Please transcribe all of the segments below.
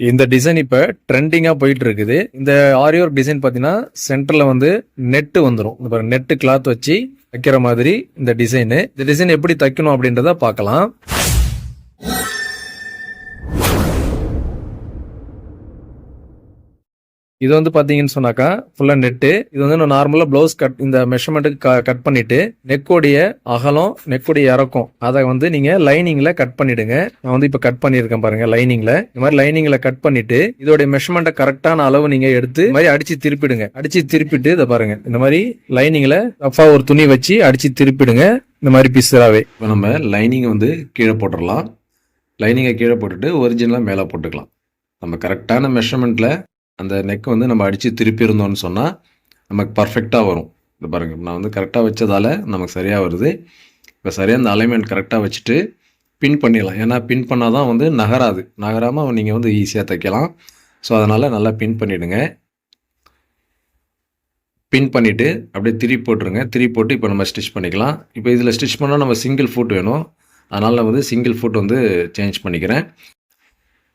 இந்த டிசைன் இப்போ ட்ரெண்டிங்காக போயிட்டு இருக்குது இந்த ஆரி ஒர்க் டிசைன் பார்த்தீங்கன்னா சென்டரில் வந்து நெட்டு வந்துடும் இந்த நெட்டு கிளாத் வச்சு வைக்கிற மாதிரி இந்த டிசைனு இந்த டிசைன் எப்படி தைக்கணும் அப்படின்றத பார்க்கலாம். இது வந்து பார்த்தீங்கன்னு சொன்னாக்கா ஃபுல்லாக நெட்டு இது வந்து நார்மலாக ப்ளவுஸ் கட் இந்த மெஷர்மெண்ட்டுக்கு கட் பண்ணிட்டு நெக்கோடைய அகலம் நெக்கோடைய இறக்கம் அதை வந்து நீங்கள் லைனிங்கில் கட் பண்ணிடுங்க. நான் வந்து இப்போ கட் பண்ணியிருக்கேன் பாருங்க லைனிங்கில் இந்த மாதிரி லைனிங்கில் கட் பண்ணிட்டு இதோடைய மெஷர்மெண்ட்டை கரெக்டான அளவு நீங்கள் எடுத்து இந்த மாதிரி அடிச்சு திருப்பிடுங்க. அடிச்சு திருப்பிட்டு இதை பாருங்க இந்த மாதிரி லைனிங்கில் ரஃபாக ஒரு துணி வச்சு அடிச்சு திருப்பிடுங்க இந்த மாதிரி பிசுறாவே. இப்போ நம்ம லைனிங்கை வந்து கீழே போட்டுடலாம். லைனிங்கை கீழே போட்டுட்டு ஒரிஜினலாக மேலே போட்டுக்கலாம். நம்ம கரெக்டான மெஷர்மெண்ட்டில் அந்த நெக் வந்து நம்ம அடித்து திருப்பி இருந்தோம்னு சொன்னால் நமக்கு பர்ஃபெக்டாக வரும். இது பாருங்கள் நான் வந்து கரெக்டாக வச்சதால் நமக்கு சரியாக வருது. இப்போ சரியாக அந்த அலைன்மெண்ட் கரெக்டாக வச்சுட்டு பின் பண்ணிடலாம். ஏன்னா பின் பண்ணால் தான் வந்து நகராது. நகராமல் நீங்கள் வந்து ஈஸியாக தைக்கலாம். ஸோ அதனால் நல்லா பின் பண்ணிவிடுங்க பின் பண்ணிவிட்டு அப்படியே திரி போட்டுருங்க. திரி போட்டு இப்போ நம்ம ஸ்டிச் பண்ணிக்கலாம். இப்போ இதில் ஸ்டிச் பண்ணால் நம்ம சிங்கிள் ஃபுட் வேணும். அதனால் நான் வந்து சிங்கிள் ஃபுட் வந்து சேஞ்ச் பண்ணிக்கிறேன்.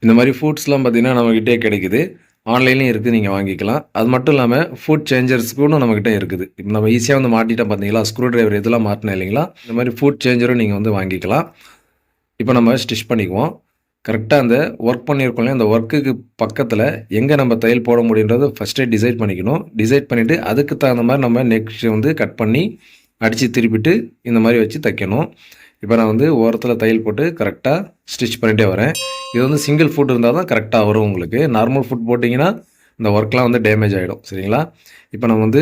இந்த மாதிரி ஃபுட்ஸ்லாம் பார்த்திங்கன்னா நம்மக்கிட்டே கிடைக்குது. ஆன்லைன்லேயும் இருக்குது நீங்கள் வாங்கிக்கலாம். அது மட்டும் இல்லாமல் ஃபுட் சேஞ்சர்ஸ்க்குன்னு நம்மக்கிட்ட இருக்குது. இப்போ நம்ம ஈஸியாக வந்து மாட்டிட்டோம் பார்த்தீங்களா ஸ்க்ரூ டிரைவர் இதெல்லாம் மாட்டினோம் இல்லைங்களா? இந்த மாதிரி ஃபுட் சேஞ்சரும் நீங்கள் வந்து வாங்கிக்கலாம். இப்போ நம்ம ஸ்டிச் பண்ணிக்குவோம். கரெக்டாக அந்த ஒர்க் பண்ணியிருக்கோம் அந்த ஒர்க்குக்கு பக்கத்தில் எங்கே நம்ம தையல் போட முடியுன்றது ஃபஸ்ட்டே டிசைட் பண்ணிக்கணும். டிசைட் பண்ணிவிட்டு அதுக்கு தகுந்த மாதிரி நம்ம நெக்ஸ்ட் வந்து கட் பண்ணி அடித்து திருப்பிட்டு இந்த மாதிரி வச்சு தைக்கணும். இப்போ நான் வந்து ஓரத்தில் தையல் போட்டு கரெக்டாக ஸ்டிச் பண்ணிகிட்டே வரேன். இது வந்து சிங்கிள் ஃபுட் இருந்தால் தான் கரெக்டாக வரும் உங்களுக்கு. நார்மல் ஃபுட் போட்டிங்கன்னா இந்த ஒர்க்லாம் வந்து டேமேஜ் ஆகிடும் சரிங்களா? இப்போ நம்ம வந்து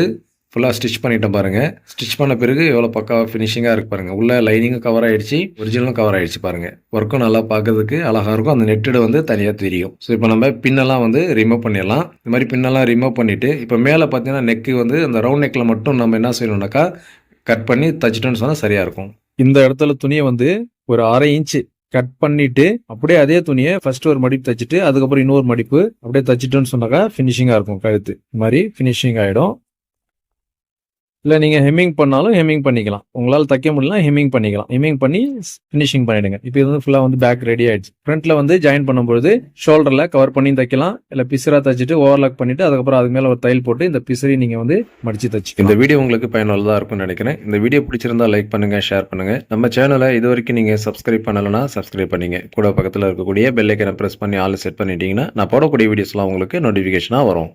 ஃபுல்லாக ஸ்டிச் பண்ணிட்டேன் பாருங்கள் ஸ்டிச் பண்ண பிறகு எவ்வளோ பக்காவாக ஃபினிஷிங்காக இருக்கு பாருங்கள் உள்ளே லைனிங்கும் கவர் ஆகிடுச்சு ஒரிஜினலும் கவர் ஆகிடுச்சு பாருங்கள் ஒர்க்கும் நல்லா பார்க்கறதுக்கு அழகாக இருக்கும். அந்த நெட்டடு வந்து தனியாக தெரியும். ஸோ இப்போ நம்ம பின்னெல்லாம் வந்து ரிமூவ் பண்ணிடலாம். இந்த மாதிரி பின்னெல்லாம் ரிமூவ் பண்ணிவிட்டு இப்போ மேலே பார்த்தீங்கன்னா நெக்கு வந்து அந்த ரவுண்ட் நெக்கில் மட்டும் நம்ம என்ன செய்யணும்னாக்கா கட் பண்ணி தச்சிட்டோம்னு சொன்னால் சரியாக இருக்கும். இந்த இடத்துல துணியை வந்து ஒரு அரை இன்ச்சு கட் பண்ணிட்டு அப்படியே அதே துணியை ஃபர்ஸ்ட் ஒரு மடிப்பு தைச்சிட்டு அதுக்கப்புறம் இன்னொரு மடிப்பு அப்படியே தைச்சிட்டோன்னு சொன்னாக்கா ஃபினிஷிங்காக இருக்கும் கழுத்து. இந்த மாதிரி ஃபினிஷிங் ஆகிடும் இல்லை நீங்கள் ஹெம்மிங் பண்ணாலும் ஹெம்மிங் பண்ணிக்கலாம். உங்களால் தைக்க முடியலாம் ஹெம்மிங் பண்ணிக்கலாம். ஹெம்மிங் பண்ணி ஃபினிஷிங் பண்ணிடுங்க. இப்போ இது வந்து ஃபுல்லாக வந்து பேக் ரெடி ஆயிடுச்சு. ஃப்ரண்ட்ல வந்து ஜாயின் பண்ணும்போது ஷோல்டரில் கவர் பண்ணி தைக்கலாம். இல்லை பிசரா தைச்சிட்டு ஓவர்லாக் பண்ணிட்டு அதுக்கப்புறம் அது மேலே ஒரு தையல் போட்டு இந்த பிசிறி நீங்கள் வந்து மடிச்சு தச்சுக்கலாம். இந்த வீடியோ உங்களுக்கு பயனுள்ளதாக இருக்கும்னு நினைக்கிறேன். இந்த வீடியோ பிடிச்சிருந்தா லைக் பண்ணுங்க ஷேர் பண்ணுங்க. நம்ம சேனலை இது வரைக்கும் நீங்கள் சப்ஸ்கிரைப் பண்ணலைன்னா சப்ஸ்கிரைப் பண்ணீங்க. கூட பக்கத்தில் இருக்கக்கூடிய பெல்லைக்கனை ப்ரெஸ் பண்ணி ஆள் செட் பண்ணிட்டீங்கன்னா நான் போடக்கூடிய வீடியோஸ்லாம் உங்களுக்கு நோட்டிஃபிகேஷனாக வரும்.